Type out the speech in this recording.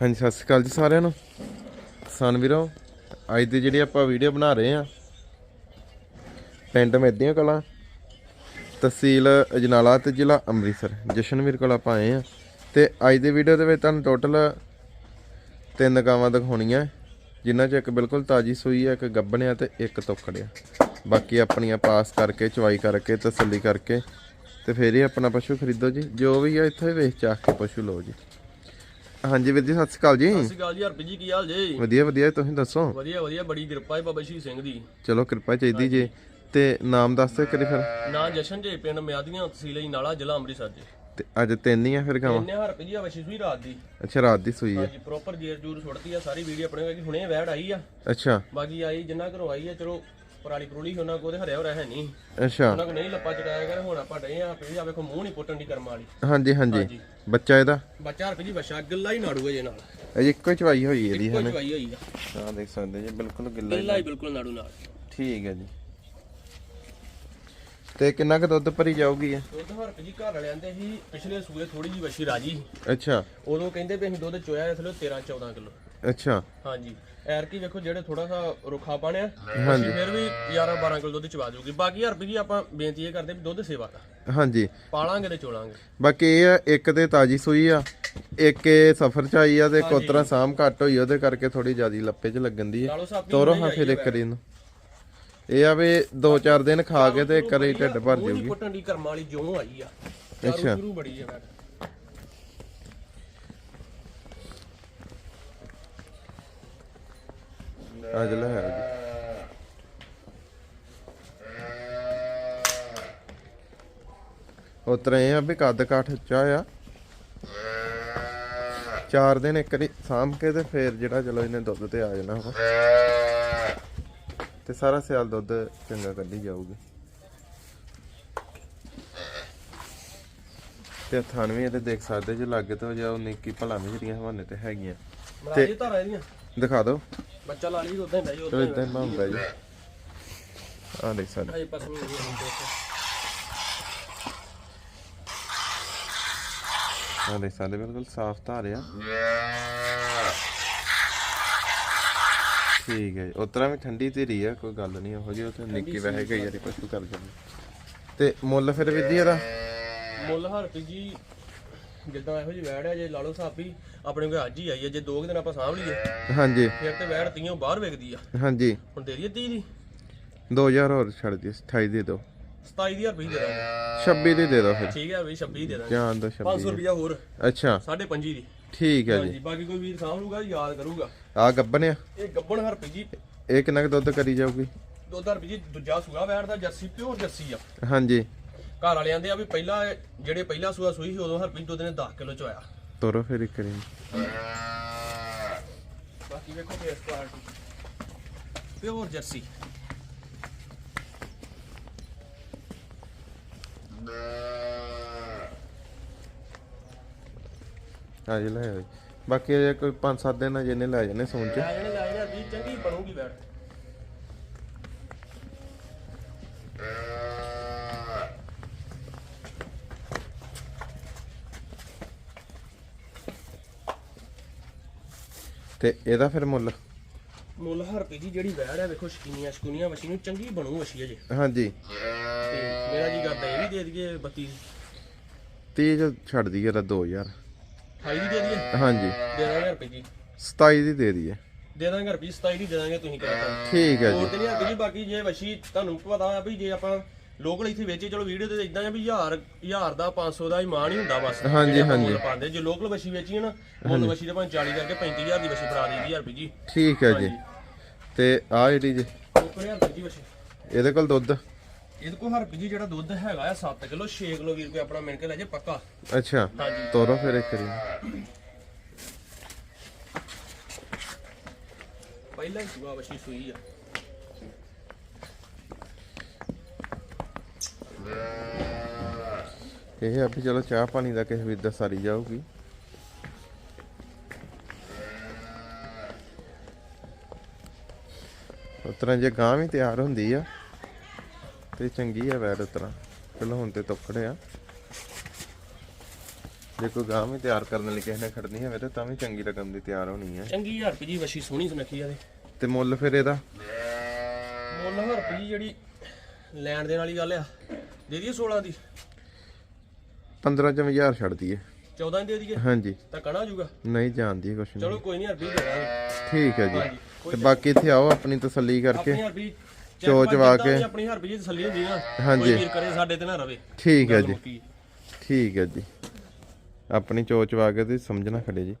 ਹਾਂਜੀ, ਸਤਿ ਸ਼੍ਰੀ ਅਕਾਲ ਜੀ ਸਾਰਿਆਂ ਨੂੰ। ਕਿਸਾਨ ਵੀਰੋ, ਅੱਜ ਦੀ ਜਿਹੜੀ ਆਪਾਂ ਵੀਡੀਓ ਬਣਾ ਰਹੇ ਆ ਪਿੰਡ ਮੇਦੀਆਂ ਕਲਾਂ, ਤਹਿਸੀਲ ਅਜਨਾਲਾ ਤੇ ਜ਼ਿਲ੍ਹਾ ਅੰਮ੍ਰਿਤਸਰ। ਜਸ਼ਨਵੀਰ ਕੋਲ ਆਪਾਂ ਆਏ ਆ ਤੇ ਅੱਜ ਦੀ ਵੀਡੀਓ ਦੇ ਵਿੱਚ ਤੁਹਾਨੂੰ ਟੋਟਲ ਤਿੰਨ ਗਾਵਾਂ ਦਿਖਾਉਣੀਆਂ। ਜਿਨ੍ਹਾਂ 'ਚ ਇੱਕ ਬਿਲਕੁਲ ਤਾਜੀ ਸੂਈ ਹੈ, ਇੱਕ ਗੱਭਣ ਆ ਤੇ ਇੱਕ ਤੋਕੜ ਆ ਬਾਕੀ ਆਪਣੀਆਂ ਪਾਸ ਕਰਕੇ ਚਵਾਈ ਕਰਕੇ, ਤਸੱਲੀ ਕਰਕੇ ਤੇ ਫੇਰ ਹੀ ਆਪਣਾ ਪਸ਼ੂ ਖਰੀਦੋ ਜੀ। ਜੋ ਵੀ ਆ, ਇੱਥੇ ਵੇਚ ਚਾਖ ਕੇ ਪਸ਼ੂ ਲਓ ਜੀ। ਹਾਂਜੀ ਵੀਰ ਜੀ ਸਤਿ ਸ਼੍ਰੀ ਅਕਾਲ ਜੀ। ਸਤਿ ਸ਼੍ਰੀ ਅਕਾਲ ਜੀ ਹਰਪ੍ਰੀਤ ਜੀ ਕੀ ਹਾਲ ਜੀ? ਵਧੀਆ ਵਧੀਆ ਤੁਸੀਂ ਦੱਸੋ? ਵਧੀਆ ਵਧੀਆ ਬੜੀ ਕਿਰਪਾ ਹੈ ਬਾਬਾ ਸ਼ਹੀਦ ਸਿੰਘ ਦੀ। ਚਲੋ ਕਿਰਪਾ ਚਾਹੀਦੀ ਜੀ। ਤੇ ਨਾਮ ਦੱਸ ਦਿਓ ਕਰੀ ਫਿਰ। ਨਾਂ ਜਸ਼ਨ ਜੀ ਪਿੰਡ ਮਿਆਦੀਆਂ ਤਹਿਸੀਲ ਜੀ ਨਾਲਾ ਜ਼ਿਲ੍ਹਾ ਅੰਮ੍ਰਿਤਸਰ ਜੀ। ਤੇ ਅੱਜ ਤਿੰਨ ਹੀ ਆ ਫਿਰ ਗਾਵਾਂ? ਇੰਨੇ ਹਰਪ੍ਰੀਤ ਜੀ ਵਸ਼ੀ ਸੂਈ ਰਾਤ ਦੀ। ਅੱਛਾ ਰਾਤ ਦੀ ਸੂਈ ਹੈ ਹਾਂਜੀ ਪ੍ਰੋਪਰ ਜੇਰ ਜੂਰ ਸੁੱਟਦੀ ਆ ਸਾਰੀ ਵੀਡੀਓ ਆਪਣੇ ਕੋਲ ਹੁਣੇ ਵੈੜ ਆਈ ਆ। ਅੱਛਾ। ਬਾਕੀ ਆਈ ਜਿੰਨਾ ਘਰੋਂ ਆਈ ਆ ਚਲੋ ਪਰਾਲੀ ਪਰੂਲੀ ਉਹਨਾਂ ਕੋਲ ਤੇ ਹਰਿਆ ਹੋਇਆ ਹੈ ਨਹੀਂ। ਅੱਛਾ। ਉਹਨਾਂ ਕੋ ਨਹੀਂ ਲੱਪਾ ਚਟਾਇਆ ਕਰ ਹੁਣ ਆਪਾਂ ਡੇ ਆ ਪਈ ਆ ਵੇਖੋ ਮੂੰਹ ਨਹੀਂ ਪੁੱਟਣ ਦੀ ਕਰਮ ਵਾਲੀ। ਹਾਂਜੀ ਹਾਂਜੀ। ਬੱਚਾ ਇਹਦਾ? ਬੱਚਾ ਹਰਪ੍ਰੀਤ ਜੀ ਵਸ਼ਾ ਗਿੱਲਾ ਹੀ ਨਾੜੂ ਹੈ ਜੇ ਨਾਲ। ਅਜੇ ਇੱਕੋ ਹੀ ਚਵਾਈ ਹੋਈ ਇਹਦੀ ਹੈ ਚਵਾਈ ਹੋਈ ਆ। ਹਾਂ ਦੇਖ ਸਕਦੇ ਜੀ ਬਿਲਕੁਲ ਗਿੱਲਾ ਹੀ ਗਿੱਲਾ ਹੀ ਬਿਲਕੁਲ ਨਾੜੂ ਨਾਲ। ਠੀਕ ਹੈ ਜੀ। ਤੇ ਕਿੰਨਾ ਕੁ ਦੁੱਧ ਭਰੀ ਜਾਊਗੀ ਇਹ? ਦੁੱਧ ਹਰਪ੍ਰੀਤ ਜੀ ਘਰ ਵਾਲਿਆਂ ਦੇ ਸੀ ਪਿਛਲੇ ਸੂਏ ਥੋੜੀ ਜੀ ਵਸ਼ੀ ਰਾਜੀ ਅੱਛਾ। ਉਦੋਂ ਕਹਿੰਦੇ ਵੀ ਅਸੀਂ ਦੁੱਧ ਚੋਇਆ ਥਲੇ 13 14 ਕਿਲੋ। ਅੱਛਾ। ਹਾਂਜੀ। ਐਰ ਕੀ ਵੇਖੋ ਜਿਹੜੇ ਥੋੜਾ ਸਾ ਰੁੱਖਾ ਪਾਣਿਆ ਹਾਂਜੀ। ਫਿਰ ਵੀ 11 12 ਕਿਲੋ ਦੁੱਧ ਚਵਾ ਦੂਗੀ ਬਾਕੀ ਹਰ ਜੀ ਆਪਾਂ ਬੇਨਤੀ ਇਹ ਕਰਦੇ ਵੀ ਦੁੱਧ ਸੇਵਾ ਦਾ। ਹਾਂਜੀ। ਪਾਲਾਂਗੇ ਤੇ ਚੋਲਾਂਗੇ। ਬਾਕੀ ਇਹ ਆ ਇੱਕ ਤੇ ਤਾਜੀ ਸੂਈ ਆ ਇੱਕ ਇਹ ਸਫਰ ਚ ਆਈ ਆ ਤੇ ਕੋਤਰਾ ਸਾਮ ਘੱਟ ਹੋਈ ਉਹਦੇ ਕਰਕੇ ਥੋੜੀ ਜ਼ਿਆਦੀ ਲੱਪੇ ਚ ਲੱਗਣ ਦੀ ਹੈ ਤੋਰੋ ਹਾਂ ਫਿਰ ਇੱਕ ਵਾਰੀ ਇਹਨੂੰ ਇਹ ਆ ਵੀ 2-4 ਦਿਨ ਖਾ ਕੇ ਤੇ ਇੱਕ ਵਾਰੀ ਢਿੱਡ ਭਰ ਨੀ ਜਾਊਗੀ। ਪੁੱਟਣ ਦੀ ਕਰਮਾਂ ਵਾਲੀ ਜਿਉਂ ਆਈ ਆ। ਅੱਛਾ। ਸ਼ੁਰੂ ਬੜੀ ਹੈ ਮੈਂ ਅੱਜ ਲੈ ਜੀ ਉਤਰੇ ਇਹ ਆ ਵੀ ਕੱਦ ਕਾਠ ਉੱਚਾ ਆ। ਚਾਰ ਦਿਨ ਇੱਕ ਵਾਰੀ ਸਾਂਭ ਕੇ ਤੇ ਫੇਰ ਜਿਹੜਾ ਚਲੋ ਇਹਨੇ ਦੁੱਧ ਤੇ ਆ ਜਾਣਾ ਵਾ। ਤੇ ਸਾਰਾ ਸਿਆਲ ਦੁੱਧ ਚੰਗਾ ਕੱਢੀ ਜਾਊਗੀ। ਤੇ ਥਾਨ ਵੀ ਇਹਦੇ ਦੇਖ ਸਕਦੇ ਜੇ ਲੱਗੇ ਤੋਂ ਜਾਂ ਉਹ ਨਿੱਕੀ ਭਲਾ ਮੇਰੀਆਂ ਹਵਾਨੇ ਤੇ ਹੈਗੀਆਂ। ਜੀ ਧਾਰਾ ਇਹਦੀਆਂ। ਦਿਖਾ ਦਿਓ। ਬੱਚਾ ਲਾ ਲਈ ਉਦਾਂ ਹੀ ਉਦਾਂ ਹੀ ਜੀ ਆ ਦੇਖ ਸਕਦੇ। ਪਸਮੀ ਹੈ ਆ ਦੇਖ। ਸਕਦੇ ਬਿਲਕੁਲ ਸਾਫ਼ ਧਾਰ ਆ। ਠੀਕ ਹੈ ਜੀ। ਉਤਰਾ ਵੀ ਠੰਡੀ ਧੀਰੀ ਆ ਕੋਈ ਗੱਲ ਨਹੀਂ ਉਹੋ ਜਿਹੀ ਉਹ ਤੇ ਨਿੱਕੀ ਵਹਿ ਗਈ ਯਾਰੀ ਪਸ਼ੂ ਕਰ ਜਾਂਦੀ ਤੇ ਮੁੱਲ ਫਿਰ ਵਿਧੀ ਇਹਦਾ? ਮੁੱਲ ਹਰਪ੍ਰੀਤ ਜੀ ਜਿੱਦਾਂ ਇਹੋ ਜਿਹੀ ਵੈੜ ਹੈ ਜੇ ਲਾ ਲਓ ਸਾਪੀ ਆਪਣੇ ਕੋਲ ਅੱਜ ਹੀ ਆਈ ਹੈ ਜੇ ਦੋ ਕੁ ਦਿਨ ਆਪਾਂ ਸਾਂਭ ਲਈਏ ਹਾਂਜੀ। ਫਿਰ ਤੇ ਵੈੜ ਤੀਆਂ ਬਾਹਰ ਵਿਕਦੀ ਆ। ਹਾਂਜੀ। ਹੁਣ ਦੇ ਦਈਏ 30 ਦੀ? 2000 ਹੋਰ ਛੱਡ ਦੀ 28 ਦੇ ਦਿਓ 27000 ਰੁਪਏ ਦੇ ਦਾਂਗੇ। 26 ਦੀ ਦੇ ਦਿਓ ਫਿਰ। ਠੀਕ ਹੈ ਬਈ 26 ਦੇ ਦਾਂਗੇ। ਜਾਨ ਦੋ 26 500 ਰੁਪਿਆ ਹੋਰ ਅੱਛਾ। 5.5 ਦੀ। ਠੀਕ ਹੈ ਜੀ। ਹਾਂਜੀ ਬਾਕੀ ਕੋਈ ਵੀਰ ਸਾਂਭ ਲੂਗਾ ਯਾਦ ਕਰੂਗਾ। ਆ ਗੱਬਨ ਆ? ਇਹ ਗੱਬਣ ਹਰਪੀ ਜੀ। ਇਹ ਕਿੰਨਾ ਕੁ ਦੁੱਧ ਕਰੀ ਜਾਊਗੀ? ਦੋ ਹਜ਼ਾਰ ਰੁਪਏ ਜੀ ਦੂਜਾ ਸੂਆ ਵੈੜ ਦਾ ਜਰਸੀ ਪਿਓਰ ਜਰਸੀ ਆ। ਹਾਂਜੀ। ਘਰ ਵਾਲਿਆਂ ਦੇ ਆ ਵੀ ਪਹਿਲਾਂ ਜਿਹੜੇ ਪਹਿਲਾ ਸੂਆ ਸੂਈ ਸੀ ਉਦੋਂ ਹਰਪੀ ਦੁੱਧ ਨੇ 10 ਕਿਲੋ ਚ ਆਇਆ ਤੋਰੋ ਫਿਰ ਇੱਕ ਵਾਰੀ। ਬਾਕੀ ਵੇਖੋ ਫੇਸ ਕੁਆਲਿਟੀ ਪਿਓਰ ਜਰਸੀ। ਆ ਜੀ ਲੈ ਆਓ ਜੀ। ਬਾਕੀ ਅਜੇ ਕੋਈ 5-7 ਦਿਨ ਅਜੇ ਨੇ ਲੈ ਜਾਣੇ ਸੌਣ ਚ। ਲੈ ਜਣੇ ਲੈ ਜਣੇ ਵੀ ਚੰਗੀ ਬਣੂਗੀ ਵੈੜ ਤੇ ਇਹਦਾ ਫਿਰ ਮੁੱਲ? ਮੁੱਲ ਹਰਪੀ ਜੀ ਜਿਹੜੀ ਵੈੜ ਹੈ ਵੇਖੋ ਸ਼ਕੀਨੀਆਂ ਸ਼ਕੂਨੀਆਂ ਵਸ਼ੀ ਨੂੰ ਚੰਗੀ ਬਣੂ ਵਸ਼ੀ ਅਜੇ। ਹਾਂਜੀ। ਤੇ ਮੇਰਾ ਜੀ ਕਰਦਾ ਇਹ ਵੀ ਦੇ ਦਈਏ 32 30 ਚ ਛੱਡ ਦਈਏ ਤਾਂ 2000 28 ਦੀ ਦੇ ਦਈਏ? ਹਾਂਜੀ। ਦੇ ਦਾਂਗੇ ਰੁਪਏ ਜੀ। 27 ਦੀ ਦੇ ਦਈਏ। ਦੇ ਦਾਂਗੇ ਰੁਪਏ 27 ਦੀ ਦੇ ਦਾਂਗੇ ਤੁਸੀਂ ਕਿਹੜਾ ਠੀਕ ਹੈ ਹੋਰ ਜੀ ਤੇ ਨਹੀਂ ਹਰਪੀ ਜੀ ਬਾਕੀ ਜੇ ਵਸ਼ੀ ਤੁਹਾਨੂੰ ਪਤਾ ਆ ਵੀ ਜੇ ਆਪਾਂ ਲੋਕਲ ਇੱਥੇ ਵੇਚੇ ਚਲੋ ਵੀਡੀਓ ਤੇ ਇਦਾਂ ਆ ਵੀ 1000 1000 ਦਾ 500 ਦਾ ਹੀ ਮਾਣ ਹੀ ਹੁੰਦਾ ਬਸ। ਹਾਂਜੀ, ਜਿਹੜੇ ਆਪਾਂ ਹਾਂਜੀ। ਮੁੱਲ ਪਾਉਂਦੇ ਜੇ ਲੋਕਲ ਵਸ਼ੀ ਵੇਚੀ ਹੈ ਨਾ ਮੁੱਲ ਵਸ਼ੀ ਦੇ ਭਾਵੇਂ 40 ਕਰਕੇ 35000 ਦੀ ਵਸ਼ੀ ਫੜਾ ਦੇਈਦੀ ਰੁਪਏ ਜੀ। ਠੀਕ ਹੈ ਜੀ। ਤੇ ਆ ਜਿਹੜੀ ਜੀ? ਕੋਕਰੇ ਇਹਦੇ ਕੋਲ ਦੁੱਧ? ਇਹਦੇ ਕੋਲ ਹਰਪੀ ਜੀ ਜਿਹੜਾ ਦੁੱਧ ਹੈਗਾ ਆ 7 ਕਿਲੋ 6 ਕਿਲੋ ਵੀਰ ਕੋਈ ਆਪਣਾ ਮਿਣ ਕੇ ਲੈ ਜੇ ਪੱਕਾ। ਅੱਛਾ ਤੋਰੋ ਫਿਰ ਇੱਕ ਵਾਰੀ। ਪਹਿਲਾਂ ਹੀ ਸੂਆ ਵਸ਼ੀ ਸੂਈ ਆ। ਇਹ ਆ ਵੀ ਚਲੋ ਚਾਹ ਪਾਣੀ ਦਾ ਕਿਸੇ ਵੀਰ ਦਾ ਸਾਰੀ ਜਾਊਗੀ। ਉਤਰਾਂ ਜੇ ਗਾਂ ਵੀ ਤਿਆਰ ਹੁੰਦੀ ਆ ਤੇ ਚੰਗੀ ਆ ਵੈੜ ਉਤਰਾਂ। ਪਹਿਲਾਂ ਹੁਣ ਤੇ ਤੁੱਕੜੇ ਆ। ਜੇ ਕੋਈ ਗਾਂ ਵੀ ਤਿਆਰ ਕਰਨ ਲਈ ਕਿਸੇ ਨੇ ਖੜਨੀ ਹੋਵੇ ਤਾਂ ਤਾਂ ਵੀ ਚੰਗੀ ਰਕਮ ਦੀ ਤਿਆਰ ਹੋਣੀ ਹੈ ਚੰਗੀ ਹਰਪੀ ਜੀ ਵਸ਼ੀ ਸੋਹਣੀ ਸੁਨੱਖੀ ਆ ਤੇ ਤੇ ਮੁੱਲ ਫਿਰ ਇਹਦਾ? ਮੁੱਲ ਹਰਪੀ ਜੀ ਜਿਹੜੀ ਲੈਣ ਦੇਣ ਵਾਲੀ ਗੱਲ ਆ। ਦੇ ਦਈਏ 16 ਦੀ। 15 ਚ ਹਜ਼ਾਰ ਛੱਡ ਦਈਏ। 14 ਦੀ ਦੇ ਦਈਏ? ਹਾਂਜੀ। ਤਾਂ ਕਣਾ ਜੂਗਾ ਨਹੀਂ ਜਾਣਦੀ ਕੁਛ ਨਹੀਂ। ਚਲੋ ਕੋਈ ਨਹੀਂ ਹਰਪੀ ਦੇ ਦਾਂਗੇ। ਠੀਕ ਹੈ ਜੀ। ਹਾਂਜੀ, ਤੇ ਬਾਕੀ ਇੱਥੇ ਆਓ ਆਪਣੀ ਤਸੱਲੀ ਕਰਕੇ। ਆਪਣੀ ਹਰਪੀ ਚੋਚ ਵਾ ਕੇ। ਆਪਣੀ ਹਰਪੀ ਜੀ ਤਸੱਲੀ ਹੁੰਦੀ ਨਾ ਹਾਂਜੀ। ਕੋਈ ਵੀਰ ਕਰੇ ਸਾਡੇ ਤੇ ਨਾ ਰਵੇ। ਠੀਕ ਹੈ ਗੱਲ ਜੀ। ਮੁੱਕੀ। ਠੀਕ ਹੈ ਜੀ। ਆਪਣੀ ਚੋਚ ਵਾ ਕੇ ਤੇ ਸਮਝਣਾ ਖੜੇ ਜੀ।